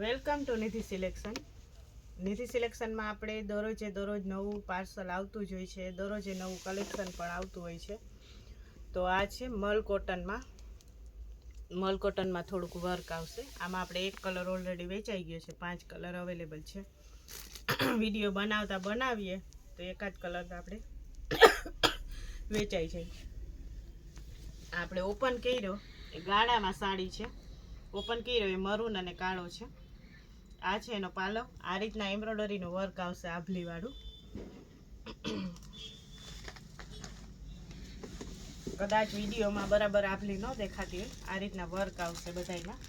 Welcome to Nidhi selection. Nidhi સિલેક્શનમાં આપણે દરરોજે દરરોજ નવું પાર્સલ આવતું જ હોય છે. દરરોજે નવું કલેક્શન પણ આવતું હોય છે. તો આ છે મલ કોટનમાં. મલ કોટનમાં થોડુંક વર્ક આવશે. આમાં આપણે એક કલર ઓલરેડી વેચાઈ ગયો છે. પાંચ કલર અવેલેબલ છે. વીડિયો બનાવતા બનાવીએ તો એકાદ કલર આપણે વેચાઈ જાય. આપણે ઓપન કર્યો. એ ગાળામાં સાડી છે. ઓપન કર્યો. એ મરૂન અને કાળો છે. આ છે એનો પાલવ. આ રીતના એમ્બ્રોડરીનું વર્ક આવશે આભલીવાળું. કદાચ વિડીયોમાં બરાબર આભલી ન દેખાતી હોય. આ રીતના વર્ક આવશે બધામાં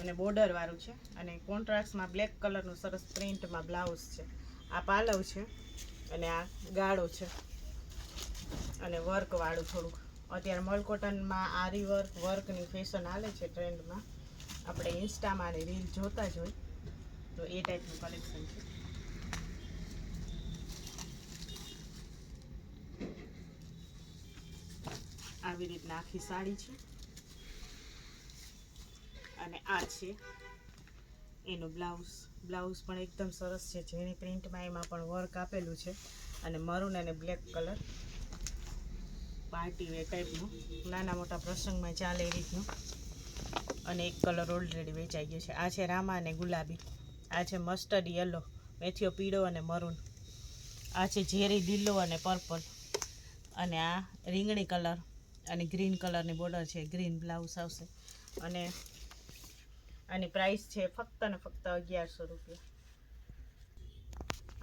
અને બોર્ડરવાળું છે. અને કોન્ટ્રાસ્ટમાં બ્લેક કલરનું સરસ પ્રિન્ટમાં બ્લાઉઝ છે. આ પાલવ છે અને આ ગાળો છે. અને વર્કવાળું થોડુંક. અત્યારે મલકોટનમાં આરી વર્ક વર્કની ફેશન હાલે છે ટ્રેન્ડમાં આપણે ઇન્સ્ટામાં રીલ જોતા જ હોય. તો એ ટાઈપનું કલેક્શન છે. આવી રીતના આખી સાડી છે. અને આ છે એનું બ્લાઉઝ બ્લાઉઝ પણ એકદમ સરસ છે. જેની પ્રિન્ટમાં એમાં પણ વર્ક આપેલું છે. અને મરૂન અને બ્લેક કલર પાર્ટી વેર ટાઈપનું નાના મોટા પ્રસંગમાં ચાલે એ રીતનું. અને એક કલર ઓલરેડી વેચાઈ ગયો છે. આ છે રામા અને ગુલાબી. આ છે મસ્ટર્ડ યલો મેથીઓ પીળો અને મરૂન. આ છે ઝેરી, લીલો અને પર્પલ અને આ રીંગણી કલર અને ગ્રીન કલરની બોર્ડર છે. ગ્રીન બ્લાઉઝ આવશે. અને આની પ્રાઇસ છે ફક્ત ને ફક્ત અગિયારસો રૂપિયા.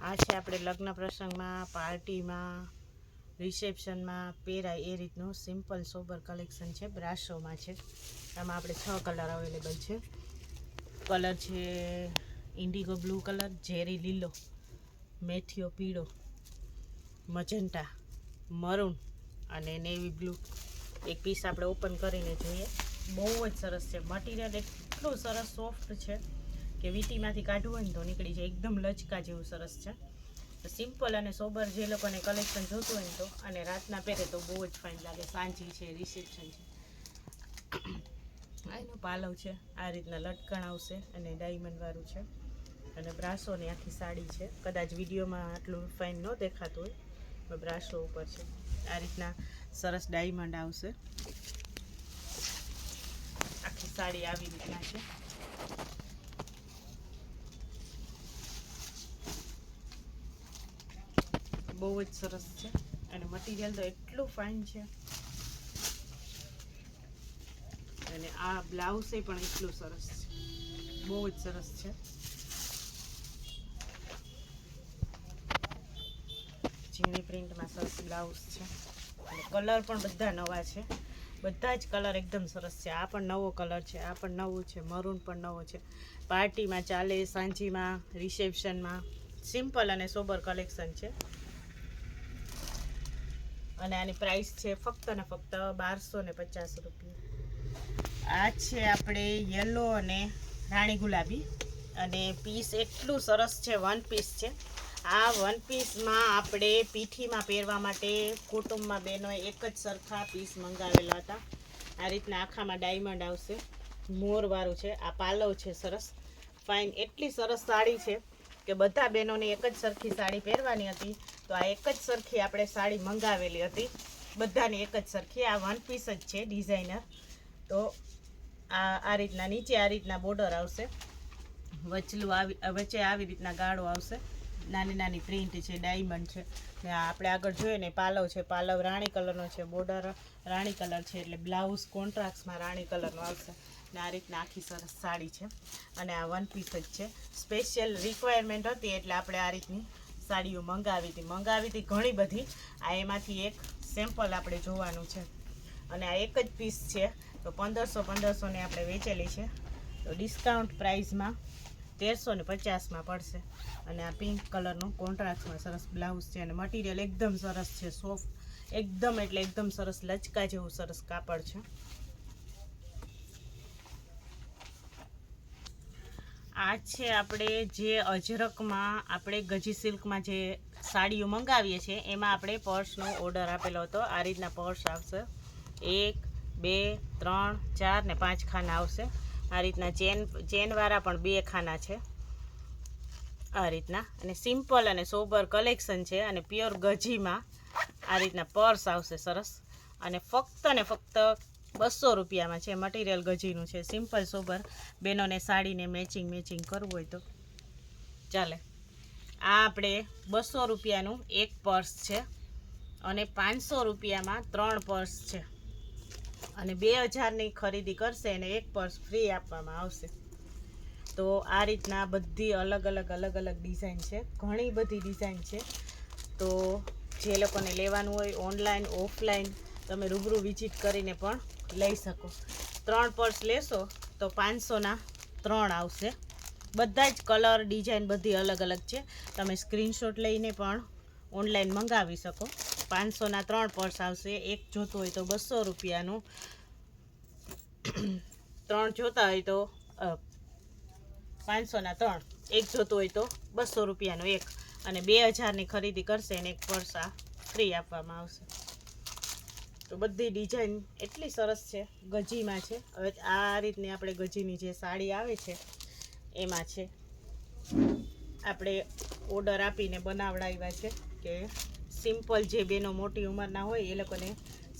આ છે આપણે લગ્ન પ્રસંગમાં, પાર્ટીમાં, રિસેપ્શનમાં પહેરાય એ રીતનું સિમ્પલ સોબર કલેક્શન છે. બ્રાશોમાં છે. આમાં આપણે છ કલર અવેલેબલ છે. કલર છે ઇન્ડિગો બ્લુ કલર, ઝેરી લીલો મેથીઓ પીળો મજન્ટા મરૂન અને નેવી બ્લુ. એક પીસ આપણે ઓપન કરીને જોઈએ. બહુ જ સરસ છે. મટીરિયલ એટલું સરસ સોફ્ટ છે કે વીટીમાંથી કાઢવું હોય ને તો નીકળી જાય. એકદમ લચકા જેવું સરસ છે. સિમ્પલ અને સોબર જે લોકોને કલેક્શન જોતું હોય ને તો, અને રાતના પહેરે તો બહુ જ ફાઇન લાગે. સાંજી છે રિસેપ્શન છે. આ એનો પાલવ છે. આ રીતના લટકણ આવશે અને ડાયમંડવાળું છે. અને બ્રાસોની આખી સાડી છે. કદાચ વિડીયોમાં આટલું ફાઇન ન દેખાતું હોય, પણ બ્રાસો ઉપર છે. આ રીતના સરસ ડાયમંડ આવશે. આખી સાડી આવી રીતના છે. બહુ જ સરસ છે. અને મટીરિયલ તો એટલું ફાઇન છે. અને આ બ્લાઉઝ પણ એટલું સરસ છે. બહુ જ સરસ છે. ઝીણી પ્રિન્ટમાં સરસ બ્લાઉઝ છે. અને કલર પણ બધા નવા છે. બધા જ કલર એકદમ સરસ છે. આ પણ નવો કલર છે, આ પણ નવું છે મરૂન પણ નવો છે. પાર્ટીમાં ચાલે સાંજીમાં રિસેપ્શનમાં સિમ્પલ અને સોબર કલેક્શન છે. અને આની પ્રાઇસ છે ફક્ત ને ફક્ત બારસો ને પચાસ રૂપિયા. આ છે આપણે યલો અને રાણી ગુલાબી. અને પીસ એટલું સરસ છે વન પીસ છે. આ વન પીસમાં આપણે પીઠીમાં પહેરવા માટે કુટુંબમાં બહેનોએ એક જ સરખા પીસ મંગાવેલા હતા. આ રીતના આખામાં ડાયમંડ આવશે. મોરવાળું છે. આ પાલવ છે સરસ. ફાઇન એટલી સરસ સાડી છે કે બધા બહેનોને એક જ સરખી સાડી પહેરવાની હતી. તો આ એક જ સરખી આપણે સાડી મંગાવેલી હતી. બધાની એક જ સરખી. આ વન પીસ જ છે ડિઝાઇનર તો આ આ રીતના નીચે આ રીતના બોર્ડર આવશે. વચલું આવી, વચ્ચે આવી રીતના ગાળો આવશે. નાની નાની પ્રિન્ટ છે ડાયમંડ છે. ને આપણે આગળ જોઈએ ને, પાલવ છે, પાલવ રાણી કલરનો છે બોર્ડર રાણી કલર છે, એટલે બ્લાઉઝ કોન્ટ્રાક્ટમાં રાણી કલરનો આવશે. ને આ રીતના આખી સરસ સાડી છે. અને આ વન પીસ જ છે. સ્પેશિયલ રિક્વાયરમેન્ટ હતી, એટલે આપણે આ રીતની સાડીઓ મંગાવી હતી. મંગાવી હતી ઘણી બધી. આ એમાંથી એક સેમ્પલ આપણે જોવાનું છે. અને આ એક જ પીસ છે. તો પંદરસો પંદરસોને આપણે વેચેલી છે. તો ડિસ્કાઉન્ટ પ્રાઇસમાં તેરસો ને પચાસમાં પડશે. અને આ પિંક કલરનું કોન્ટ્રાક્ટમાં સરસ બ્લાઉઝ છે અને મટીરિયલ એકદમ સરસ છે સોફ્ટ એકદમ એટલે એકદમ સરસ લચકા જેવું સરસ કાપડ છે. આ છે આપણે જે અજરકમાં આપણે ગજી સિલ્કમાં જે સાડીઓ મંગાવીએ છીએ, એમાં આપણે પર્સનો ઓર્ડર આપેલો હતો. આ રીતના પર્સ આવશે. એક, બે, ત્રણ, ચાર ને પાંચ ખાના આવશે. આ રીતના ચેન, ચેનવાળા પણ બે ખાના છે. આ રીતના. અને સિમ્પલ અને સોબર કલેક્શન છે અને પ્યોર ગજીમાં આ રીતના પર્સ આવશે સરસ. અને ફક્ત ને ફક્ત બસો રૂપિયામાં છે, મટીરિયલ ગજીનું છે. Simple sober. બેનોને સાડીને મેચિંગ મેચિંગ કરવું હોય તો. ચાલે. આ આપણે બસો રૂપિયાનું એક પર્સ છે અને પાંચસો રૂપિયામાં ત્રણ પર્સ છે. અને બે હજારની ખરીદી કરશે અને એક પર્સ ફ્રી આપવામાં આવશે. તો આ રીતના બધી અલગ અલગ અલગ અલગ ડિઝાઇન છે. ઘણી બધી ડિઝાઇન છે. તો જે લોકોને લેવાનું હોય ઓનલાઈન ઓફલાઈન તમે રૂબરૂ વિઝિટ કરીને પણ લઈ શકો. ત્રણ પર્સ લેશો તો પાંચસોના ત્રણ આવશે. બધા જ કલર ડિઝાઇન બધી અલગ અલગ છે. તમે સ્ક્રીનશોટ લઈને પણ ઓનલાઈન મંગાવી શકો. પાંચસોના ત્રણ પર્સ આવશે. એક જોતું હોય તો બસો રૂપિયાનું. ત્રણ જોતા હોય તો પાંચસોના ત્રણ. એક જોતું હોય તો બસો રૂપિયાનું એક. અને બે હજારની ખરીદી કરશે અને એક પર્સ આ ફ્રી આપવામાં આવશે. તો બધી ડિઝાઇન એટલી સરસ છે. ગજીમાં છે. હવે આ રીતની આપણે ગજીની જે સાડી આવે છે, એમાં છે. આપણે ઓર્ડર આપીને બનાવડાવ્યા છે કે સિમ્પલ જે બેનો મોટી ઉંમરના હોય એ લોકોને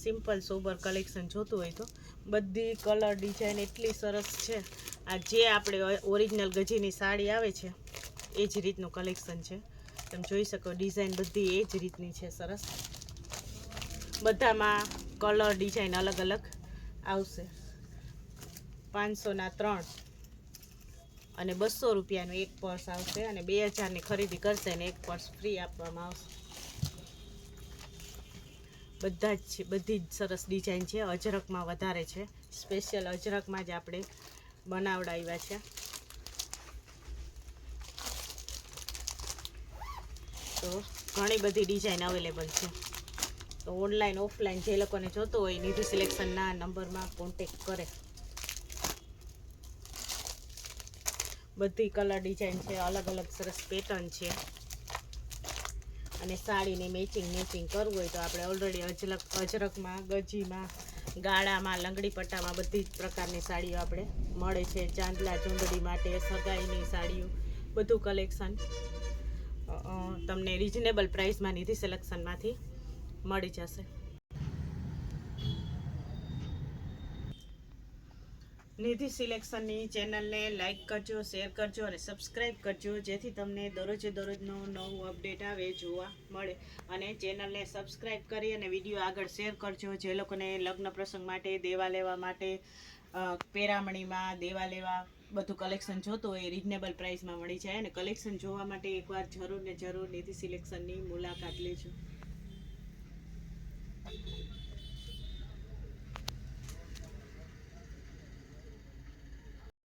સિમ્પલ સોબર કલેક્શન જોતું હોય તો બધી કલર ડિઝાઇન એટલી સરસ છે. આ જે આપણે ઓરિજિનલ ગજીની સાડી આવે છે, એ જ રીતનું કલેક્શન છે. તમે જોઈ શકો ડિઝાઇન બધી એ જ રીતની છે સરસ. બધામાં કલર ડિઝાઇન અલગ અલગ આવશે. પાંચસોના ત્રણ અને બસો રૂપિયાનું એક પર્સ આવશે અને બે હજારની ખરીદી કરશે અને એક પર્સ ફ્રી આપવામાં આવશે. બધા જ છે, બધી જ સરસ ડિઝાઇન છે, અજરકમાં વધારે છે. સ્પેશિયલ અજરકમાં જ આપણે બનાવડાવ્યા છે. તો ઘણી બધી ડિઝાઇન અવેલેબલ છે. તો ઓનલાઈન ઓફલાઈન જે લોકોને જોતું હોય, નિધિ સિલેક્શનના નંબરમાં કોન્ટેક કરે. બધી કલર ડિઝાઇન છે અલગ અલગ સરસ પેટર્ન છે. અને સાડીને મેચિંગ મેચિંગ કરવું હોય તો આપણે ઓલરેડી અજરક અજરકમાં, ગજીમાં, ગાળામાં, લંગડી પટ્ટામાં બધી જ પ્રકારની સાડીઓ આપણે મળે છે. ચાંદલા ચૂંદડી માટે, સગાઈની સાડીઓ, બધું કલેક્શન તમને રિઝનેબલ પ્રાઇસમાં નિધિ સિલેક્શનમાંથી મળી જશે. નિધિ સિલેક્શનની ચેનલને લાઇક કરજો, શેર કરજો અને સબસ્ક્રાઈબ કરજો, જેથી તમને દરરોજે દરરોજનો નવું અપડેટ આવે, જોવા મળે. અને ચેનલને સબસ્ક્રાઈબ કરી અને વીડિયો આગળ શેર કરજો, જે લોકોને લગ્ન પ્રસંગ માટે, દેવા લેવા માટે પેરામણીમાં દેવા લેવા બધું કલેક્શન જોતું હોય રિઝનેબલ પ્રાઇસમાં મળી જાય અને કલેક્શન જોવા માટે એકવાર જરૂર ને જરૂર નિધિ સિલેક્શનની મુલાકાત લેજો.